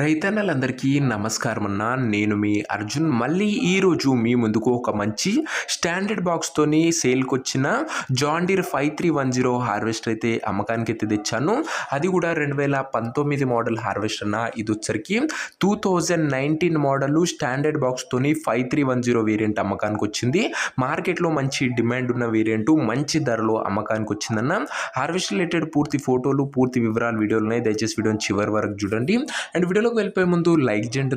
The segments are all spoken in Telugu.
రైతన్నలందరికీ నమస్కారం అన్న నేను మీ అర్జున్. మళ్ళీ ఈరోజు మీ ముందుకు ఒక మంచి స్టాండర్డ్ బాక్స్తోని సేల్కి వచ్చిన John Deere five three one zero harvester అయితే అమ్మకానికి అయితే తెచ్చాను. అది కూడా రెండు వేల పంతొమ్మిది మోడల్ హార్వెస్టర్ అన్న. ఇది వచ్చరికి two thousand nineteen model standard బాక్స్తోని five three one zero variant అమ్మకానికి వచ్చింది మార్కెట్లో మంచి డిమాండ్ ఉన్న వేరియంట్ మంచి ధరలో అమ్మకానికి వచ్చిందన్న హార్వెస్ట్ రిలేటెడ్ పూర్తి ఫోటోలు పూర్తి వివరాలు వీడియోలు ఉన్నాయి. దయచేసి వీడియోని చివరి వరకు చూడండి. అండ్ వీడియో వీడియోలోకి వెళ్ళిపోయే ముందు లైక్ చేయండి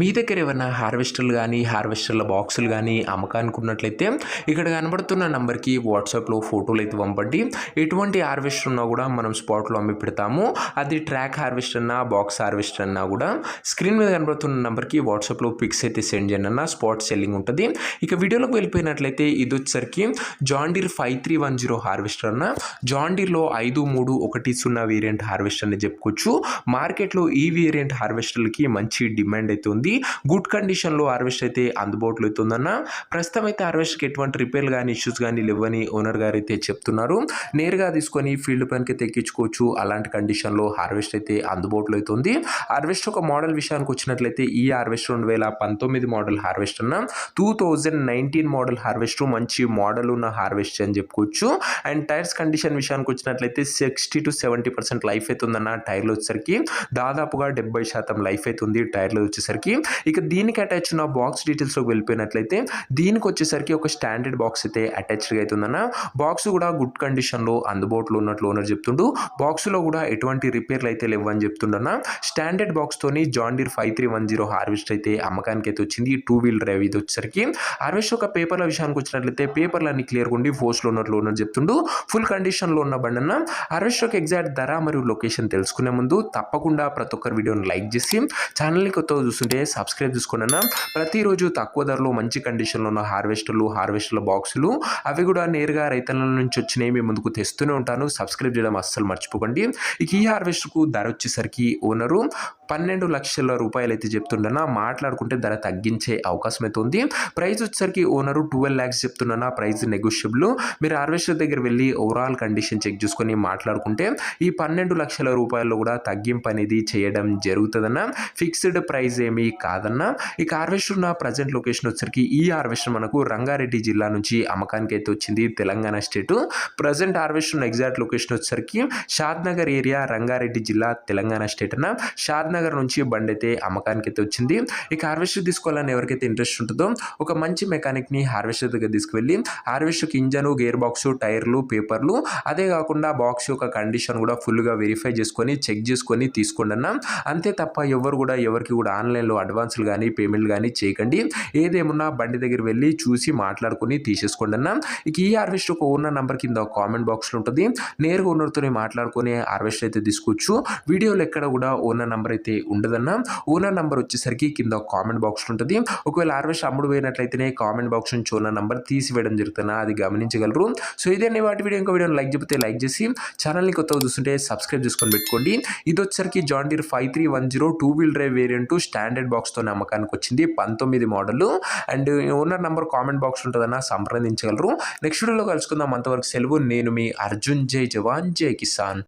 మీ దగ్గర ఏమైనా హార్వెస్టర్లు కానీ హార్వెస్టర్ల బాక్సులు కానీ అమ్మకానికి ఉన్నట్లయితే ఇక్కడ కనబడుతున్న నంబర్కి వాట్సాప్లో ఫోటోలు అయితే పంపండి. ఎటువంటి హార్వెస్టర్ ఉన్నా కూడా మనం స్పాట్లో అమ్మి పెడతాము. అది ట్రాక్ హార్వెస్టర్ అన్నా బాక్స్ హార్వెస్టర్ అన్నా కూడా స్క్రీన్ మీద కనబడుతున్న నెంబర్కి వాట్సాప్లో పిక్స్ అయితే సెండ్ చేయండి అన్న. స్పాట్ సెల్లింగ్ ఉంటుంది. ఇక వీడియోలోకి వెళ్ళిపోయినట్లయితే ఇది వచ్చేసరికి John Deere five three one zero harvester అన్న. జాండీర్లో ఐదు మూడు ఒకటి సున్నా వేరియంట్ హార్వెస్టర్ అని చెప్పుకోవచ్చు. మార్కెట్లో ఈ వేరియంట్ హార్వెస్టర్లకి మంచి డిమాండ్ అయితే ఉంది. గుడ్ కండిషన్లో హార్వెస్ట్ అయితే అందుబాటులో అయితే ప్రస్తుతం అయితే హార్వెస్ట్కి ఎటువంటి రిపేర్లు కానీ ఇష్యూస్ కానీ లేవని ఓనర్ గారు అయితే చెప్తున్నారు. నేరుగా తీసుకొని ఫీల్డ్ పనికి తెక్కించుకోవచ్చు. అలాంటి కండిషన్లో హార్వెస్ట్ అయితే అందుబాటులో అయితే ఉంది. హార్వెస్ట్ ఒక మోడల్ విషయానికి వచ్చినట్లయితే ఈ హార్వెస్ట్ రెండు వేల పంతొమ్మిది మోడల్ హార్వెస్ట్ అన్న. Two thousand nineteen model harvest మంచి మోడల్ ఉన్న హార్వెస్ట్ అని చెప్పుకోవచ్చు. అండ్ టైర్స్ కండిషన్ విషయానికి వచ్చినట్లయితే sixty to seventy percent life అయితే టైర్లు వచ్చేసరికి దాదాపుగా డెబ్బై శాతం లైఫ్ అయితే ఉంది టైర్లు వచ్చేసరికి. ఇక దీనికి అటాచ్ ఉన్న బాక్స్ డీటెయిల్స్లోకి వెళ్ళిపోయినట్లయితే దీనికి వచ్చేసరికి ఒక స్టాండర్డ్ బాక్స్ అయితే అటాచ్డ్గా అవుతుందన్న బాక్స్ కూడా గుడ్ కండిషన్లో అందుబాటులో ఉన్నట్లు ఓనర్ చెప్తుండు. బాక్స్లో కూడా ఎటువంటి రిపేర్లు అయితే లేవని చెప్తుండన్న. Standard బాక్స్తోని John Deere five three one zero harvest అయితే అమ్మకానికి అయితే వచ్చింది. టూ వీల్ డ్రైవ్ ఇది వచ్చేసరికి. హార్వెస్ట్ ఒక పేపర్ల విషయానికి వచ్చినట్లయితే పేపర్లన్నీ క్లియర్ క్లియర్గా ఉండి ఫోర్స్లో ఉన్నట్లు ఓనర్ చెప్తుండు. ఫుల్ కండిషన్లో ఉన్న బండన్న. హార్వెస్ట్ ఒక ఎగ్జాక్ట్ ధర మరియు లొకేషన్ తెలుసుకునే ముందు తప్పకుండా ప్రతి ఒక్కరి వీడియోని లైక్ చేసి ఛానల్ని కొత్తగా చూస్తుంటే సబ్స్క్రైబ్ చేసుకోండి అన్న. ప్రతిరోజు తక్కువ ధరలో మంచి కండిషన్లో ఉన్న హార్వెస్టర్లు హార్వెస్టర్ల బాక్సులు అవి కూడా నేరుగా రైతుల నుంచి వచ్చినాయి మీ ముందుకు తెస్తూనే ఉంటాను. సబ్స్క్రైబ్ చేయడం అస్సలు మర్చిపోకండి. ఇక ఈ హార్వెస్టర్కు ధర వచ్చేసరికి ఓనరు పన్నెండు లక్షల రూపాయలు అయితే చెప్తుండనా మాట్లాడుకుంటే ధర తగ్గించే అవకాశం అయితే ఉంది ప్రైస్ వచ్చేసరికి ఓనరు ట్వెల్వ్ ల్యాక్స్ చెప్తున్నా ప్రైస్ నెగోషియబుల్. మీరు హార్వెస్టర్ దగ్గర వెళ్ళి ఓవరాల్ కండిషన్ చెక్ చేసుకొని మాట్లాడుకుంటే ఈ పన్నెండు లక్షల రూపాయలు కూడా తగ్గింపు అనేది చేయడం జరుగుతుందన్న. ఫిక్స్డ్ ప్రైస్ ఏమీ కాదన్న. ఈ హార్వెస్టర్ ఉన్న ప్రజెంట్ లొకేషన్ వచ్చేసరికి ఈ హార్వెస్టర్ మనకు రంగారెడ్డి జిల్లా నుంచి అమ్మకానికి అయితే వచ్చింది తెలంగాణ స్టేట్. ప్రజెంట్ హార్వెస్టర్ ఉన్న ఎగ్జాక్ట్ లొకేషన్ వచ్చేసరికి షాద్నగర్ ఏరియా రంగారెడ్డి జిల్లా తెలంగాణ స్టేట్ అన్న. షాద్ నగర్ నుంచి బండి అయితే అమ్మకానికి అయితే వచ్చింది. ఇక హార్వెస్టర్ తీసుకోవాలని ఎవరికైతే ఇంట్రెస్ట్ ఉంటుందో ఒక మంచి మెకానిక్ని హార్వెస్టర్ దగ్గర తీసుకువెళ్ళి హార్వెస్టర్కి ఇంజను గేర్ బాక్స్ టైర్లు పేపర్లు అదే కాకుండా బాక్స్ యొక్క కండిషన్ కూడా ఫుల్గా వెరిఫై చేసుకొని చెక్ చేసుకొని తీసుకోండి అన్న అంతే తప్ప ఎవరు కూడా ఎవరికి కూడా ఆన్లైన్లో అడ్వాన్సులు కానీ పేమెంట్లు కానీ చేయకండి. ఏదేమున్నా బండి దగ్గర వెళ్ళి చూసి మాట్లాడుకొని తీసేసుకోండి అన్న ఇక ఈ హార్వెస్టర్ ఒక ఓనర్ నెంబర్ కింద కామెంట్ బాక్స్లో ఉంటుంది. నేరుగా ఓనర్తో మాట్లాడుకొని హార్వెస్టర్ అయితే తీసుకోవచ్చు. వీడియోలో ఎక్కడ కూడా ఓనర్ నెంబర్ అయితే అయితే ఉండదన్న. ఓనర్ నెంబర్ వచ్చేసరికి కింద కామెంట్ బాక్స్ ఉంటుంది. ఒకవేళ హార్వెస్ట్ అమ్ముడు పోయినట్లయితేనే కామెంట్ బాక్స్ నుంచి ఓనర్ నంబర్ తీసివేయడం జరుగుతున్నా అది గమనించగలరు. సో ఇదే వాటి వీడియో. ఇంకో వీడియో లైక్ చెప్తే లైక్ చేసి ఛానల్ని కొత్తగా చూస్తుంటే సబ్స్క్రైబ్ చేసుకొని పెట్టుకోండి. ఇది వచ్చేసరికి John Deere five three one zero two wheel drive variant standard బాక్స్తో నమ్మకానికి వచ్చింది పంతొమ్మిది model. And owner number comment box ఉంటుందన్న సంప్రదించగలరు. నెక్స్ట్ వీడియోలో కలుసుకుందాం. అంతవరకు సెలవు. నేను మీ అర్జున్. జై జవాన్. జై కిసాన్.